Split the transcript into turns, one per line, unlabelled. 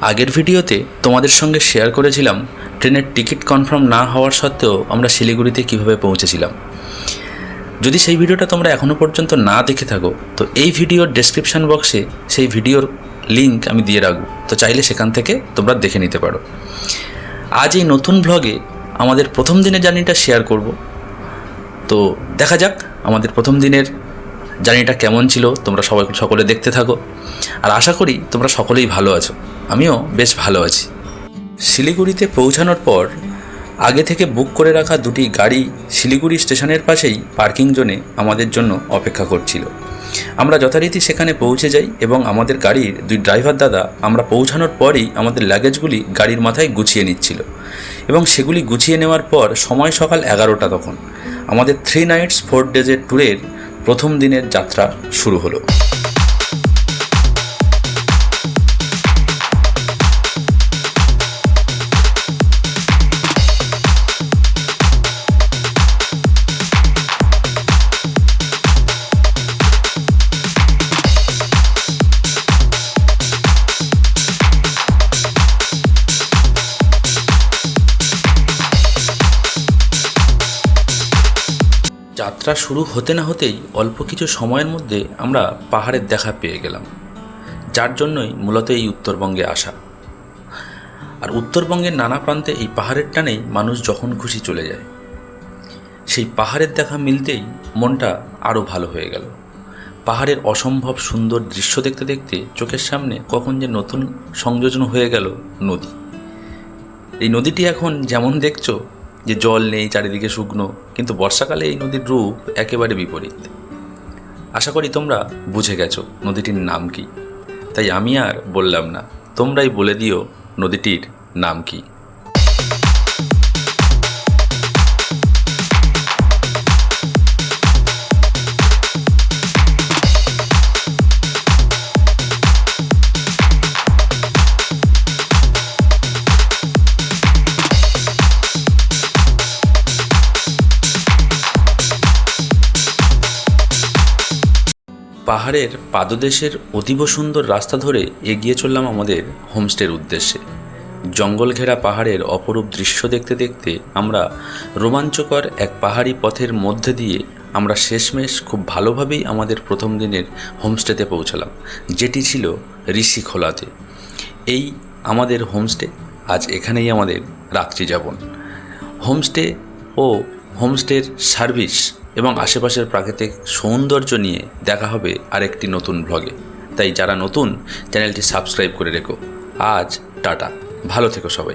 আগের ভিডিওতে তোমাদের সঙ্গে শেয়ার করেছিলাম, ট্রেনের টিকিট কনফার্ম না হওয়ার সত্ত্বেও আমরা শিলিগুড়িতে কীভাবে পৌঁছেছিলাম। যদি সেই ভিডিওটা তোমরা এখনও পর্যন্ত না দেখে থাকো, তো এই ভিডিওর ডেসক্রিপশন বক্সে সেই ভিডিওর লিঙ্ক আমি দিয়ে রাখব। তো চাইলে সেখান থেকে তোমরা দেখে নিতে পারো। আজ এই নতুন ব্লগে আমাদের প্রথম দিনের জার্নিটা শেয়ার করব। তো দেখা যাক আমাদের প্রথম দিনের জার্নিটা কেমন ছিল, তোমরা সবাই সকলে দেখতে থাকো। আর আশা করি তোমরা সকলেই ভালো আছো। আমিও বেশ ভালো আছি। শিলিগুড়িতে পৌঁছানোর পর আগে থেকে বুক করে রাখা দুটি গাড়ি শিলিগুড়ি স্টেশনের পাশেই পার্কিং জোনে আমাদের জন্য অপেক্ষা করছিল। আমরা যথারীতি সেখানে পৌঁছে যাই এবং আমাদের গাড়ির দুই ড্রাইভার দাদা আমরা পৌঁছানোর পরই আমাদের লাগেজগুলি গাড়ির মাথায় গুছিয়ে নিচ্ছিল এবং সেগুলি গুছিয়ে নেওয়ার পর সময় সকাল এগারোটা তখন আমাদের থ্রি নাইটস ফোর ডেজের ট্যুরের প্রথম দিনের যাত্রা শুরু হলো। যাত্রা শুরু হতে না হতেই অল্প কিছু সময়ের মধ্যে আমরা পাহাড়ের দেখা পেয়ে গেলাম, যার জন্যই মূলত এই উত্তরবঙ্গে আসা। আর উত্তরবঙ্গের নানা প্রান্তে এই পাহাড়ের টানেই মানুষ যখন খুশি চলে যায়। সেই পাহাড়ের দেখা মিলতেই মনটা আরও ভালো হয়ে গেল। পাহাড়ের অসম্ভব সুন্দর দৃশ্য দেখতে দেখতে চোখের সামনে কখন যে নতুন সংযোজন হয়ে গেল নদী। এই নদীটি এখন যেমন দেখছ যে জল নেই, চারিদিকে শুকনো, কিন্তু বর্ষাকালে এই নদীর রূপ একেবারে বিপরীত। আশা করি তোমরা বুঝে গেছো নদীটির নাম কি। তাই আমি আর বললাম না, তোমরাই বলে দিও নদীটির নাম কি। পাহাড়ের পাদদেশের অতীব সুন্দর রাস্তা ধরে এগিয়ে চললাম আমাদের হোমস্টের উদ্দেশ্যে। জঙ্গল ঘেরা পাহাড়ের অপরূপ দৃশ্য দেখতে দেখতে আমরা রোমাঞ্চকর এক পাহাড়ি পথের মধ্যে দিয়ে আমরা শেষমেশ খুব ভালোভাবেই আমাদের প্রথম দিনের হোমস্টেতে পৌঁছালাম, যেটি ছিল ঋষি খোলাতে এই আমাদের হোমস্টে আজ এখানেই আমাদের রাত্রি যাপন। হোমস্টে ও হোমস্টের সার্ভিস এবং আশেপাশের প্রাকৃতিক সৌন্দর্য নিয়ে দেখা হবে আরেকটি নতুন ব্লগে তাই যারা নতুন চ্যানেলটি সাবস্ক্রাইব করে রেখো। আজ টাটা। ভালো থেকো সবাই।